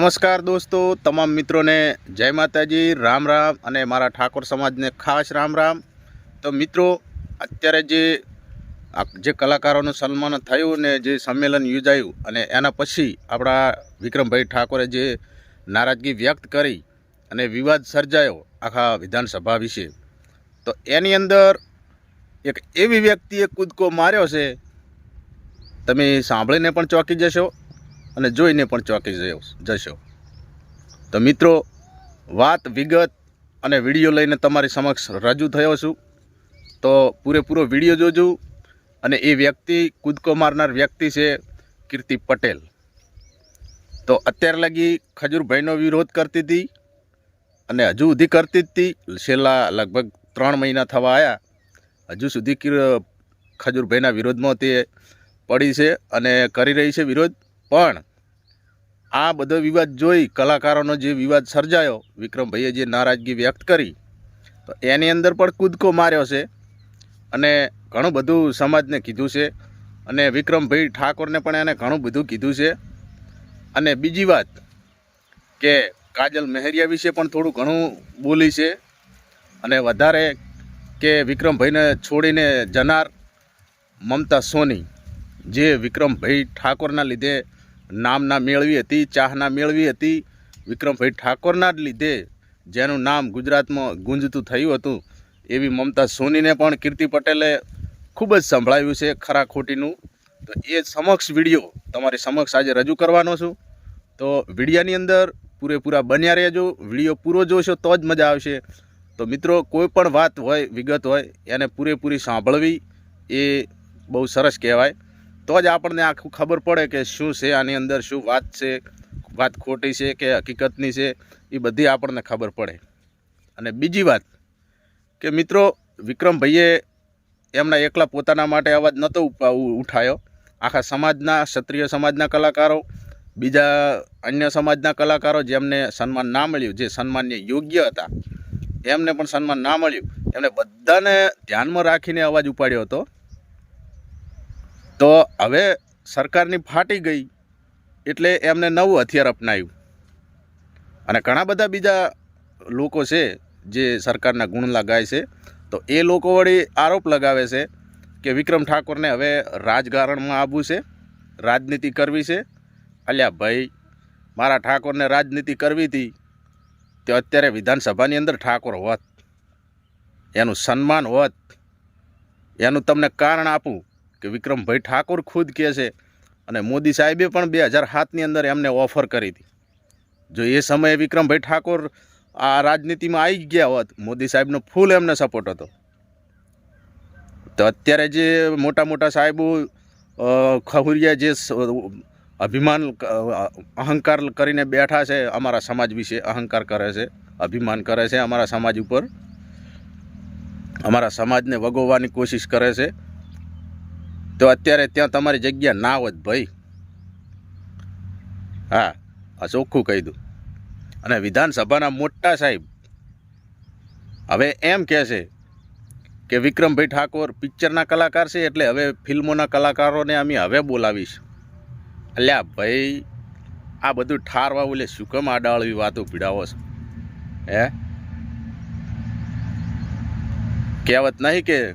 નમસ્કાર દોસ્તો, તમામ મિત્રોને જય માતાજી, રામ રામ અને મારા ઠાકોર સમાજને ખાસ રામ રામ. તો મિત્રો, અત્યારે જે જે કલાકારોનું સન્માન થયું ને જે સંમેલન યોજાયું અને એના પછી આપણા વિક્રમભાઈ ઠાકોરે જે નારાજગી વ્યક્ત કરી અને વિવાદ સર્જાયો આખા વિધાનસભા વિશે. તો એની અંદર એક એવી વ્યક્તિએ કૂદકો માર્યો છે, તમે સાંભળીને પણ ચોંકી જશો. અને જોઈને પણ ચોંકી જશો. તો મિત્રો, વાત વિગત અને વીડિયો લઈને તમારી સમક્ષ રજૂ થયો છું. તો પૂરેપૂરો વીડિયો જોજો અને એ વ્યક્તિ કૂદકો મારનાર વ્યક્તિ છે કીર્તિ પટેલ. તો અત્યાર લગી ખજૂરભાઈનો વિરોધ કરતી હતી અને હજુ સુધી કરતી જ હતી. છેલ્લા લગભગ ત્રણ મહિના થવા આવ્યા હજુ સુધી ખજૂરભાઈના વિરોધમાં તે પડી છે અને કરી રહી છે વિરોધ. પણ આ બધો વિવાદ જોઈ કલાકારોનો જે વિવાદ સર્જાયો, વિક્રમભાઈએ જે નારાજગી વ્યક્ત કરી, તો એની અંદર પણ કૂદકો માર્યો છે અને ઘણું બધું સમાજને કીધું છે અને વિક્રમભાઈ ઠાકોરને પણ એને ઘણું બધું કીધું છે. અને બીજી વાત કે કાજલ મહેરિયા વિશે પણ થોડું ઘણું બોલી છે અને વધારે કે વિક્રમભાઈને છોડીને જનાર મમતા સોની, જે વિક્રમભાઈ ઠાકોરના લીધે નામના મેળવી હતી, ચાહના મેળવી હતી. વિક્રમભાઈ ઠાકોરના જ લીધે જેનું નામ ગુજરાતમાં ગુંજતું થયું હતું, એવી મમતા સોનીને પણ કીર્તિ પટેલે ખૂબ જ સંભળાવ્યું છે ખરા ખોટીનું. તો એ સમક્ષ વીડિયો તમારી સમક્ષ આજે રજૂ કરવાનો છું. તો વિડીયાની અંદર પૂરેપૂરા બન્યા રહેજો, વીડિયો પૂરો જોશો તો જ મજા આવશે. તો મિત્રો, કોઈ પણ વાત હોય, વિગત હોય, એને પૂરેપૂરી સાંભળવી એ બહુ સરસ કહેવાય. તો જ આપણને આખું ખબર પડે કે શું છે, આની અંદર શું વાત છે, વાત ખોટી છે કે હકીકતની છે, એ બધી આપણને ખબર પડે. અને બીજી વાત કે મિત્રો, વિક્રમભાઈએ એમના એકલા પોતાના માટે અવાજ નહોતો ઉઠાયો. આખા સમાજના, ક્ષત્રિય સમાજના કલાકારો, બીજા અન્ય સમાજના કલાકારો જેમને સન્માન ના મળ્યું, જે સન્માનને યોગ્ય હતા, એમને પણ સન્માન ના મળ્યું. એમણે બધાને ધ્યાનમાં રાખીને અવાજ ઉપાડ્યો હતો. તો હવે સરકારની ફાટી ગઈ એટલે એમને નવું હથિયાર અપનાવ્યું અને ઘણા બધા બીજા લોકો છે જે સરકારના ગુણ લગાય છે, તો એ લોકો વળી આરોપ લગાવે છે કે વિક્રમ ઠાકોરને હવે રાજકારણમાં આવવું છે, રાજનીતિ કરવી છે. અલ્યા ભાઈ, મારા ઠાકોરને રાજનીતિ કરવી હતી, તો અત્યારે વિધાનસભાની અંદર ઠાકોર હોત, એનું સન્માન હોત, એનું તમને કારણ આપું. કે વિક્રમભાઈ ઠાકોર ખુદ કહે છે અને મોદી સાહેબે પણ બે હજાર સાતની અંદર એમને ઓફર કરી હતી. જો એ સમયે વિક્રમભાઈ ઠાકોર આ રાજનીતિમાં આવી ગયા હોત, મોદી સાહેબનો ફૂલ એમને સપોર્ટ હતો. તો અત્યારે જે મોટા મોટા સાહેબો ખહુરિયા જે અભિમાન અહંકાર કરીને બેઠા છે, અમારા સમાજ વિશે અહંકાર કરે છે, અભિમાન કરે છે, અમારા સમાજ ઉપર. અમારા સમાજને વગોવવાની કોશિશ કરે છે. તો અત્યારે ત્યાં તમારી જગ્યા ના હોત ભાઈ. હા, આ ચોખ્ખું કહી દઉં. અને વિધાનસભાના મોટા સાહેબ, હવે એમ કહે છે કે વિક્રમભાઈ ઠાકોર પિક્ચરના કલાકાર છે એટલે હવે ફિલ્મોના કલાકારોને અમે હવે બોલાવીશ. અલ્યા ભાઈ, આ બધું ઠારવા ઓલે શું કેમ આડાળવી વાતો પીડાવો છો? હે? કહેવત નહીં કે,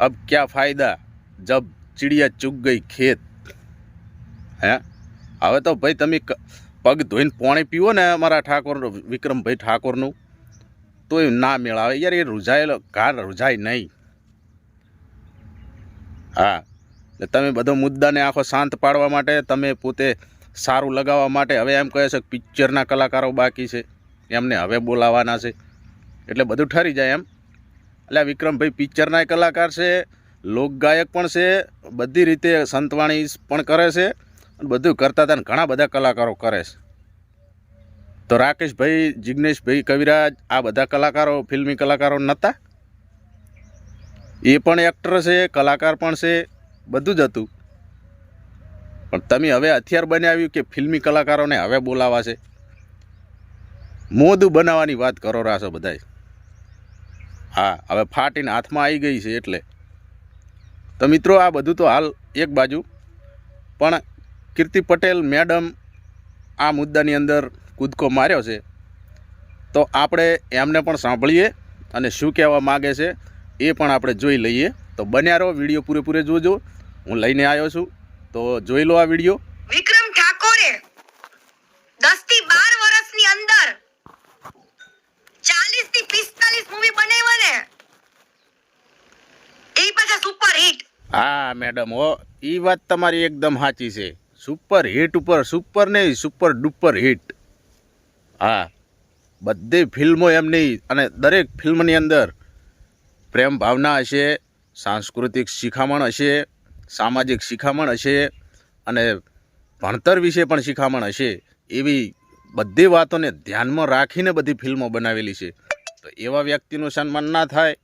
અબ ક્યા ફાયદા? જબ ચિડિયા ચૂક ગઈ ખેત. હે? હવે તો ભાઈ તમે પગ ધોઈને પાણી પીવો ને અમારા ઠાકોર વિક્રમભાઈ ઠાકોરનું. તો એ ના મેળાવે. યાર, એ રૂઝાયેલો કાર રૂઝાય નહીં. હા. એટલે તમે બધો મુદ્દાને આખો શાંત પાડવા માટે, તમે પોતે સારું લગાવવા માટે હવે એમ કહે છે કે પિક્ચરના કલાકારો બાકી છે. એમને હવે બોલાવાના છે. એટલે બધું ઠરી જાય એમ. એટલે વિક્રમભાઈ પિક્ચરના કલાકાર છે. લોકગાયક પણ છે, બધી રીતે સંતવાણી પણ કરે છે અને બધું કરતા હતા ઘણા બધા કલાકારો કરે છે. તો રાકેશભાઈ, જિગ્નેશભાઈ કવિરાજ આ બધા કલાકારો, ફિલ્મી કલાકારો નહોતા એ પણ એક્ટર છે, કલાકાર પણ છે, બધું જ હતું. પણ તમે હવે હથિયાર બનાવ્યું કે ફિલ્મી કલાકારોને હવે બોલાવા છે? મોદું બનાવવાની વાત કરો રાશો બધાય. હા, હવે ફાટીને હાથમાં આવી ગઈ છે એટલે. તો મિત્રો, આ બધું તો હાલ એક બાજુ. પણ કીર્તિ પટેલ મેડમ આ મુદ્દાની અંદર કૂદકો માર્યો છે. તો આપણે એમને પણ સાંભળીએ અને શું કહેવા માગે છે એ પણ આપણે જોઈ લઈએ. તો બન્યા રહો, વીડિયો પૂરેપૂરે જોજો. હું લઈને આવ્યો છું. તો જોઈ લો આ વીડિયો વિક્રમ ઠાકોરે દસથી બાર વર્ષની અંદર ચાલીસથી પિસ્તાલીસ મૂવી બનાવ્યા ને એ પાછા સુપર હિટ હા, મેડમ, હો એ વાત તમારી એકદમ સાચી છે. સુપર હિટ ઉપર, સુપર નહીં, સુપર ડુપર હિટ. હા, બધી ફિલ્મો એમની અને દરેક ફિલ્મની અંદર પ્રેમ ભાવના હશે, સાંસ્કૃતિક શિખામણ હશે, સામાજિક શિખામણ હશે, અને ભણતર વિશે પણ શિખામણ હશે, એવી બધી વાતોને ધ્યાનમાં રાખીને બધી ફિલ્મો બનાવેલી છે. તો એવા વ્યક્તિનું સન્માન ના થાય,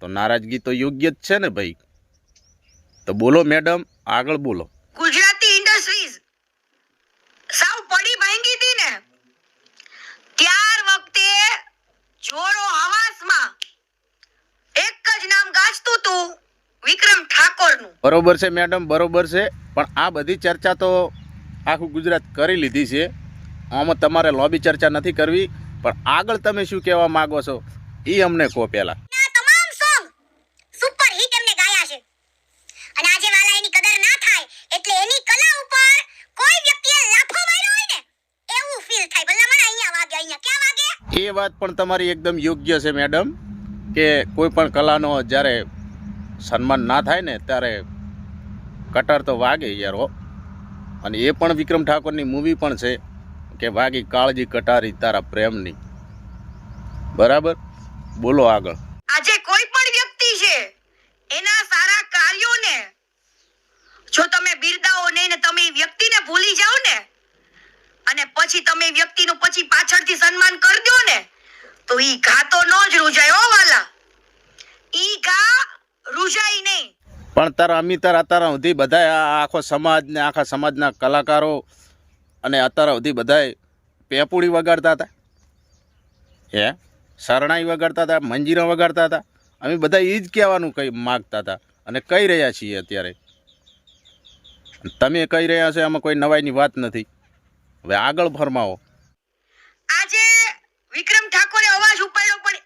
તો નારાજગી તો યોગ્ય જ છે ને ભાઈ? તો બોલો મેડમ આગળ બોલો. ગુજરાતી ઇન્ડસ્ટ્રીઝ સાવ પડી ભાંગી હતી ને ત્યાર વખતે જોરો આવાસમાં એક જ નામ ગાજતું હતું વિક્રમ ઠાકોરનું. બરોબર છે મેડમ બરોબર છે. પણ આ બધી ચર્ચા તો આખું ગુજરાત કરી લીધી છે. આમાં તમારે લોબી ચર્ચા નથી કરવી પણ આગળ તમે શું કહેવા માગો છો એ અમને કહો પહેલાં ના તમામ સોંગ સુપર હિટ એમને ગાયા છે અને આજે વાલા એની કદર ના થાય એટલે એની કલા ઉપર કોઈ વ્યક્તિએ લાફો માર્યો હોય ને એવું ફીલ થાય ભલા મને અહીંયા વાગે અહીંયા ક્યાં વાગે એ વાત પણ તમારી એકદમ યોગ્ય છે, મેડમ, કે કોઈ પણ કલાનો જ્યારે સન્માન ના થાય ને, ત્યારે કટર તો વાગે યાર અને એ પણ વિક્રમ ઠાકોરની મૂવી પણ છે, કે વાગી કાળજી કટારી તારા પ્રેમની. બરાબર? બોલો આગળ. આજે કોઈ પણ વ્યક્તિ છે, એના સારા કાર્યોને, જો તમે બિરદાવો નહીં ને તમે વ્યક્તિને ભૂલી જાઓ ને અને પછી તમે વ્યક્તિનું પછી પાછળથી સન્માન કરજો ને, તો ઈ ઘા તો નો જ રૂજાય હો વાલા. ઈ ઘા રૂજાય નહીં. પણ તારા અમિતર અત્યારે સુધી બધા આખો સમાજ ને આખા સમાજના કલાકારો અને અત્યારે સુધી બધાય પેપુડી વગાડતા હતા. હે? શરણાઈ વગાડતા હતા, મંજીરા વગાડતા હતા. અમે બધા એ જ કહેવાનું કઈ માગતા હતા અને કહી રહ્યા છીએ અત્યારે. તમે કહી રહ્યા છો એમાં કોઈ નવાઈની વાત નથી. હવે આગળ ફરમાવો. આજે વિક્રમ ઠાકોરે અવાજ ઉપાડ્યો પણ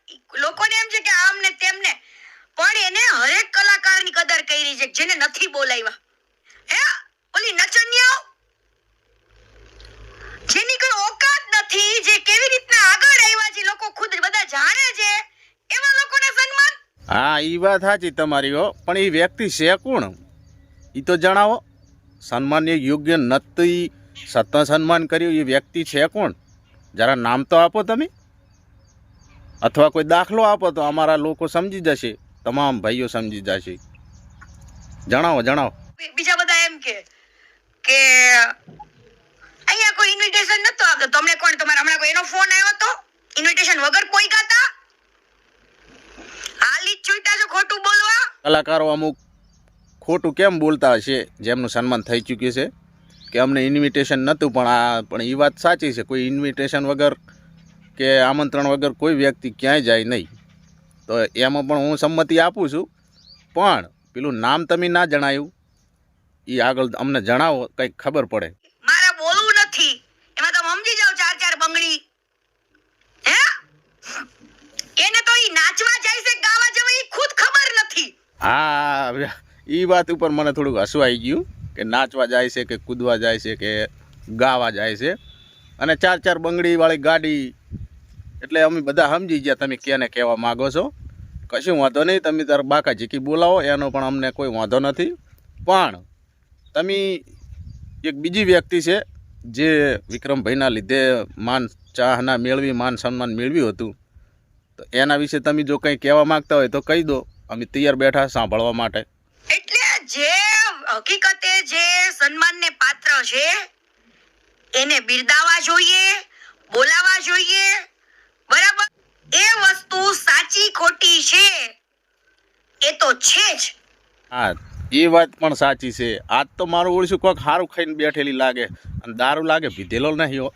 લોકોને એમ છે કે આમ ને તેમને પણ એને હરેક કલાકારની કદર કરી છે જેને નથી બોલાવ્યા. હે ઓલી નચનિયાઓ? જેની કોઈ ઓકાત નથી જે કેવી રીતના આગળ આવ્યા છે લોકો ખુદ બધા જાણે છે એવા લોકોને સન્માન? હા એ વાત સાચી તમારી હો પણ એ વ્યક્તિ છે કોણ? એ તો જણાવો. સન્માનને યોગ્ય નથી સત્તા સન્માન કર્યું એ વ્યક્તિ છે કોણ? જરા નામ તો આપો તમે. અથવા કોઈ દાખલો આપો તો અમારા લોકો સમજી જશે તમામ ભાઈઓ સમજી જશે. જણાવો જણાવો. બીજા બધા એમ કે કે અહીંયા કોઈ ઇન્વિટેશન નતો આવતો તમને કોણ તમારા હમણાં કોઈ એનો ફોન આવ્યો તો? ઇન્વિટેશન વગર કોઈ ગાતા? હાલી છૂટા છો ખોટું બોલવા? કલાકારો અમુક ખોટું કેમ બોલતા હશે? જેમનું સન્માન થઈ ચૂક્યું છે. કે અમને ઇન્વિટેશન નહોતું પણ આ પણ એ વાત સાચી છે. કોઈ ઇન્વિટેશન વગર કે આમંત્રણ વગર કોઈ વ્યક્તિ ક્યાંય જાય નહીં. તો એમાં પણ હું સંમતિ આપું છું. પણ પેલું નામ તમે ના જણાયું. એ આગળ અમને જણાવો કંઈક ખબર પડે. મારે બોલવું નથી. એમાં તમે સમજી જાવ ચાર ચાર બંગડી. હે? એને તો ઈ નાચવા જાય છે ગાવા જવા ઈ ખુદ ખબર નથી. હા એ વાત ઉપર મને થોડુંક હસવાઈ ગયું. કે નાચવા જાય છે કે કૂદવા જાય છે કે ગાવા જાય છે. અને ચાર ચાર બંગડીવાળી ગાડી, એટલે અમે બધા સમજી ગયા તમે કેને કહેવા માગો છો. કશું વાંધો નહીં, તમે તાર બાકા જીકી બોલાવો, એનો પણ અમને કોઈ વાંધો નથી. પણ તમે એક બીજી વ્યક્તિ છે, જે વિક્રમભાઈના લીધે માન ચાહના મેળવી, માન સન્માન મેળવ્યું હતું. તો એના વિશે તમે જો કંઈ કહેવા માગતા હોય તો કહી દો. અમે તૈયાર બેઠા સાંભળવા માટે. હકીકતે જે સન્માનને પાત્ર છે એને બિરદાવા જોઈએ બોલાવા જોઈએ. બરાબર? એ વસ્તુ સાચી ખોટી છે. એ તો છે જ. હા એ વાત પણ સાચી છે. આજ તો મારું ઓળશું કોઈક હારું ખાઈને બેઠેલી લાગે અને દારૂ લાગે પીધેલો નહીં હો.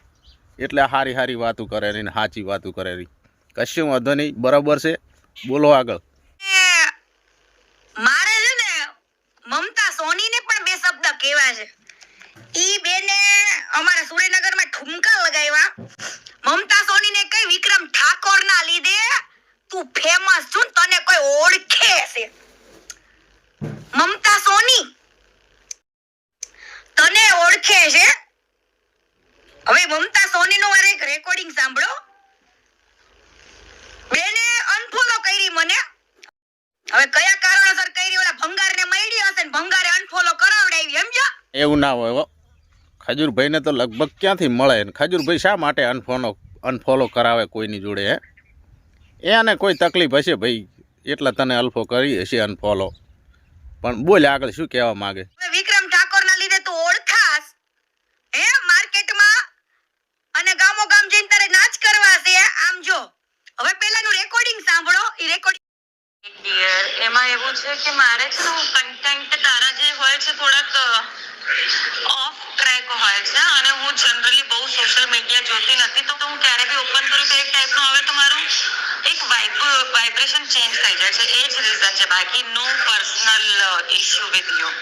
એટલે હારી હારી વાતો કરે ને સાચી વાતું કરે રહી. કશું વાંધો નહીં બરાબર છે. બોલો આગળ. મારે છે ને મમતા સોનીને પણ બે શબ્દ કહેવા છે. ઈ બેને અમારા સુરેનગરમાં ઠુમકા લગાવ્યા. મમતા સોનીને કઈ વિક્રમ ઠાકોરના લીધે તું ફેમસ છું તને કોઈ ઓળખે છે. મમતા સોની, તને ઓળખે છે. હવે મમતા સોની નું મારે એક રેકોર્ડિંગ સાંભળો. બેને અનફોલો કરી મને. હવે કયા કારણોસર કરી એવું ના હોય ખજૂરભાઈને તો લગભગ ક્યાંથી મળે ને? ખજૂરભાઈ શા માટે અનફોનો અનફોલો કરાવે કોઈની જોડે હે? એને કોઈ તકલીફ હશે? ભાઈ એટલે તને અલ્ફો કરી હશે અનફોલો પણ બોલ આગળ શું કહેવા માંગે? વિક્રમ ઠાકોરના લીધે તું ઓળખાસ હે? માર્કેટમાં અને ગામો ગામ જઈને તારે નાચ કરવા છે આમ જો. હવે પહેલાનું રેકોર્ડિંગ સાંભળો. એ રેકોર્ડિંગ ડિયર એમાં એવું છે કે મારે છે ને કન્ટેન્ટ તારા જે હોય છે થોડાક ઓફ ટ્રેક હોય છે અને હું જનરલી બહુ સોશિયલ મીડિયા જોતી નથી. તો હું ક્યારે બી ઓપન કરું તો એક ટાઈપનું હવે તમારું એક વાઇબ વાઇબ્રેશન ચેન્જ થઈ જાય છે. એ જ રીઝન છે. બાકી no personal issue with you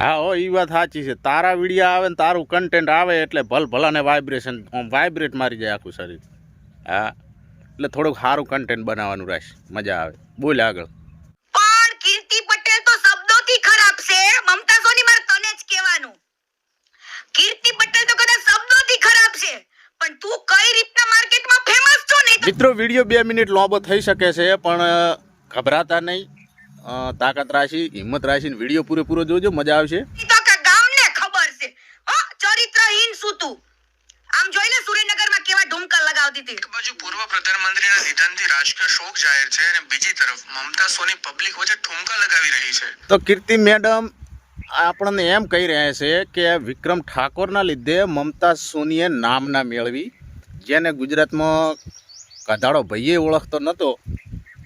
હા, હો એ વાત સાચી છે. તારા વીડિયો આવે ને તારું કન્ટેન્ટ આવે એટલે ભલ ભલાને વાઇબ્રેશન વાઇબ્રેટ મારી જાય આખું શરીર. હા, એટલે થોડુંક સારું કન્ટેન્ટ બનાવવાનું રહેશે મજા આવે. બોલ આગળ પણ કીર્તિ પટેલ તો શબ્દોથી ખરાબ છે મમતા સોની મારે તને જ કહેવાનું કીર્તિ પટેલ તો કદાચ શબ્દોથી ખરાબ છે પણ તું કઈ રીતના માર્કેટમાં ફેમસ છો ને મિત્રો વીડિયો બે મિનિટ લાંબો થઈ શકે છે પણ ગભરાતા નહીં. તાકાત રાશી હિંમત રાશી વીડિયો પૂરેપૂરો જોજો મજા આવશે. ખબર છે. હો ચરિત્રહીન શું તું. આમ જોઈ લે સુરેન્દ્રનગરમાં કેવા ઢુમકા લગાવતી હતી. બાજુ પૂર્વ પ્રધાનમંત્રીના નિધનથી રાજકીય શોક જાહેર છે અને બીજી તરફ મમતા સોની પબ્લિક વચ્ચે ઠુમકા લગાવી રહી છે. તો કીર્તિ મેડમ આપણને એમ કહી રહ્યા છે કે વિક્રમ ઠાકોરના લીધે મમતા સોનીએ નામના મેળવી જેને ગુજરાતમાં કધાડો ભાઈએ ઓળખતો નહોતો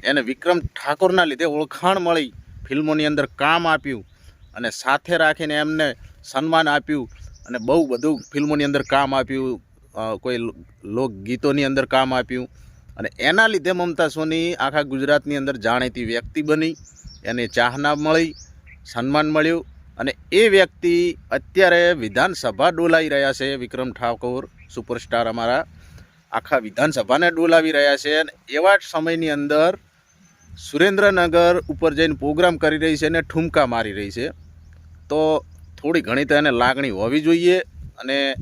એને વિક્રમ ઠાકોરના લીધે ઓળખાણ મળી, ફિલ્મોની અંદર કામ આપ્યું અને સાથે રાખીને એમને સન્માન આપ્યું અને બહુ બધું ફિલ્મોની અંદર કામ આપ્યું કોઈ લોકગીતોની અંદર કામ આપ્યું અને એના લીધે મમતા સોની આખા ગુજરાતની અંદર જાણીતી વ્યક્તિ બની. એને ચાહના મળી, સન્માન મળ્યું અને એ વ્યક્તિ અત્યારે વિધાનસભા ડોલાઈ રહ્યા છે વિક્રમ ઠાકોર, સુપરસ્ટાર અમારા. આખા વિધાનસભાને ડોલાવી રહ્યા છે અને એવા જ સમયની અંદર સુરેન્દ્રનગર ઉપર જઈને પ્રોગ્રામ કરી રહી છે અને ઠુમકા મારી રહી છે. તો થોડી ઘણી તો એને લાગણી હોવી જોઈએ અને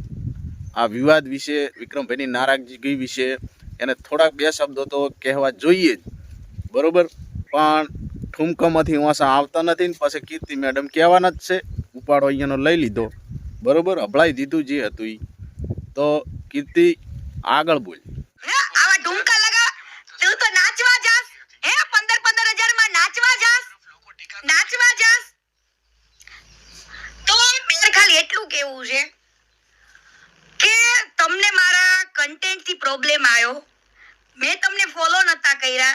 આ વિવાદ વિશે, વિક્રમભાઈની નારાજગી વિશે એને થોડાક બે શબ્દો તો કહેવા જોઈએ જ. બરોબર? પણ ઠુમકામાંથી વાંસા આવતા નથી ને પછી કીર્તિ મેડમ કહેવાના જ છે. ઉપાડો અહીંયાનો લઈ લીધો. બરાબર? અભળાઈ દીધું જે હતું એ તો કીર્તિ આગળ બોલ. આવા ઢુમકા લગા તું તો નાચવા જાસ. હે 15 15000 માં નાચવા જાસ. નાચવા જાસ. તો મેર ખાલી એટલું કેવું છે કે તમને મારા કન્ટેન્ટથી પ્રોબ્લેમ આવ્યો. મેં તમને ફોલો નતા કર્યા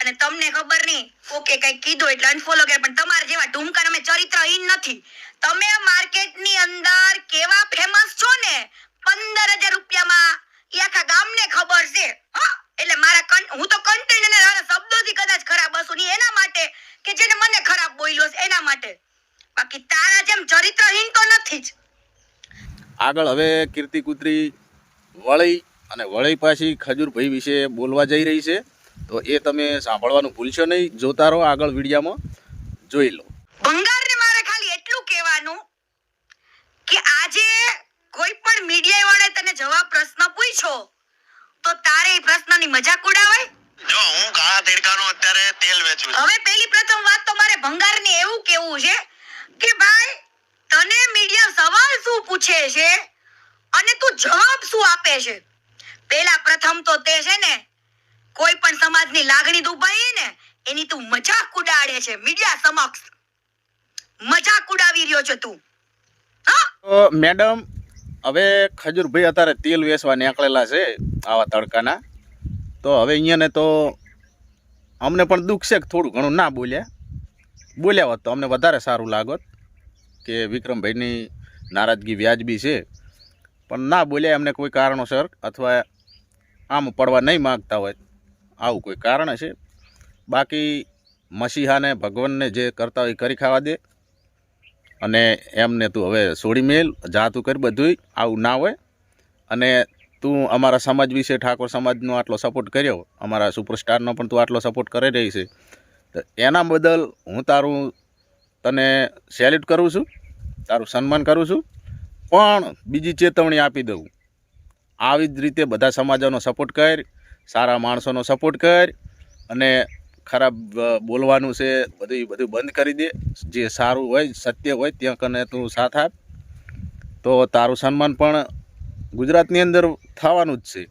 અને તમને ખબર નહીં ઓકે કઈ કીધું એટલે અનફોલો કર્યા. પણ તમારા જેવા ઢુમકા અમે ચરિત્રહીન નથી. તમે માર્કેટની અંદર કેવા ફેમસ છો ને? પંદર હજાર રૂપિયામાં ઈ આખા ગામને ખબર છે એટલે મારા હું તો કન્ટેન્ટ અને શબ્દોથી કદાચ ખરાબ હશું નહીં. એના માટે કે જેને મને ખરાબ બોલ્યો છે એના માટે. બાકી તારા જેમ ચરિત્રહીન તો નથી જ. આગળ હવે કીર્તિ કુતરી વળી અને વળી પાછી ખજૂરભાઈ વિશે બોલવા જઈ રહી છે. તો એ તમે સાંભળવાનું ભૂલશો નહીં. જોતા રહો આગળ વિડીયામાં. જોઈ લો. ભંગારને મારે ખાલી એટલું કહેવાનું કે આજે કોઈ પણ મીડિયા વાળે તને જવાબ પ્રશ્ન પૂછ્યો તો તારે એ પ્રશ્નની મજાક ઉડાવાય? જો હું કાળા તેડકાનું અત્યારે તેલ વેચું છું. હવે પહેલી પ્રથમ વાત તો મારે ભંગારની એવું કેવું છે કે ભાઈ તને મીડિયા સવાલ શું પૂછે છે અને તું જવાબ શું આપે છે? પહેલા પ્રથમ તો તે છે ને કોઈ પણ સમાજની લાગણી દુભાઈ ને એની તું મજાક ઉડાડે છે મીડિયા સમક્ષ. મજાક ઉડાવી રહ્યો છે તું. હા? મેડમ હવે ખજૂરભાઈ અત્યારે તેલ વેચવા નીકળેલા છે આવા તડકાના. તો હવે અહીંયાને તો અમને પણ દુઃખ છે કે થોડું ઘણું ના બોલ્યા. બોલ્યા હોત તો અમને વધારે સારું લાગત કે વિક્રમભાઈની નારાજગી વ્યાજબી છે. પણ ના બોલ્યા એમને કોઈ કારણોસર અથવા આમ પડવા નહીં માગતા હોય. આવું કોઈ કારણ હશે? બાકી મસીહાને ભગવાનને જે કરતા હોય કરી ખાવા દે અને એમને તું હવે છોડી મેલ જાતું કરી બધુંય, આવું ના હોય. અને તું અમારા સમાજ વિશે, ઠાકોર સમાજનો આટલો સપોર્ટ કર્યો, અમારા સુપરસ્ટારનો પણ તું આટલો સપોર્ટ કરી રહી છે. તો એના બદલ હું તારું તને સેલ્યુટ કરું છું, તારું સન્માન કરું છું, પણ બીજી ચેતવણી આપી દઉં. આવી જ રીતે બધા સમાજોનો સપોર્ટ કર, સારા માણસોનો સપોર્ટ કર, અને ખરાબ બોલવાનું છે, બધું બધું બંધ કરી દે. જે સારું હોય, સત્ય હોય, ત્યાં કને તું સાથ આપ. તો તારું સન્માન પણ ગુજરાતની અંદર થવાનું જ છે.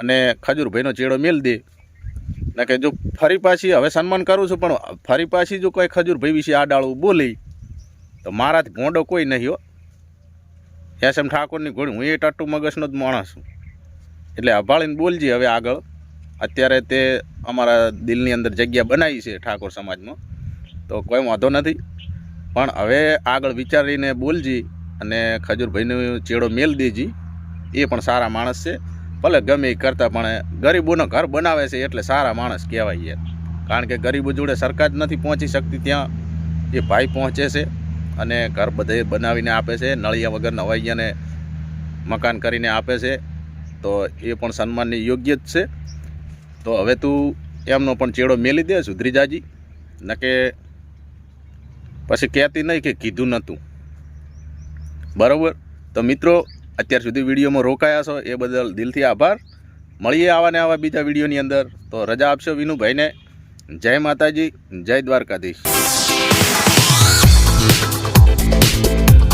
અને ખજૂરભાઈનો ચેડો મેળ દે. ને કે જો ફરી પાછી હવે સન્માન કરું છું, પણ ફરી પાછી જો કોઈ ખજૂરભાઈ વિશે આડાળું બોલી, તો મારાથી ભોંડો કોઈ નહીં હો. એસ ઠાકોરની ઘોડી, હું એ ટટ્ટુ મગજનો જ માણસ છું. એટલે અભાળીને બોલજી હવે આગળ. અત્યારે તે અમારા દિલની અંદર જગ્યા બનાવી છે ઠાકોર સમાજમાં. તો કોઈ વાંધો નથી. પણ હવે આગળ વિચારીને બોલજી અને ખજૂરભાઈનો ચેડો મેલ દેજી. એ પણ સારા માણસ છે. ભલે ગમે એ કરતાં, પણ ગરીબોનો ઘર બનાવે છે એટલે સારા માણસ કહેવાય કારણ કે ગરીબો જોડે સરકાર નથી પહોંચી શકતી ત્યાં. એ ભાઈ પહોંચે છે અને ઘર બધે બનાવીને આપે છે. નળિયા વગર નવાઈયાને મકાન કરીને આપે છે. તો એ પણ સન્માનની યોગ્ય જ છે. તો હવે તું એમનો પણ ચેડો મેલી દે સુધરી જાજી નકે પછી કહેતી નહીં કે કીધું નહોતું બરાબર? તો મિત્રો, અત્યાર સુધી વિડીયોમાં રોકાયા છો, એ બદલ દિલથી આભાર. મળીએ આવા ને આવા બીજા વિડીયોની અંદર. તો રજા આપશો વિનુભાઈને. જય માતાજી, જય દ્વારકાધીશ.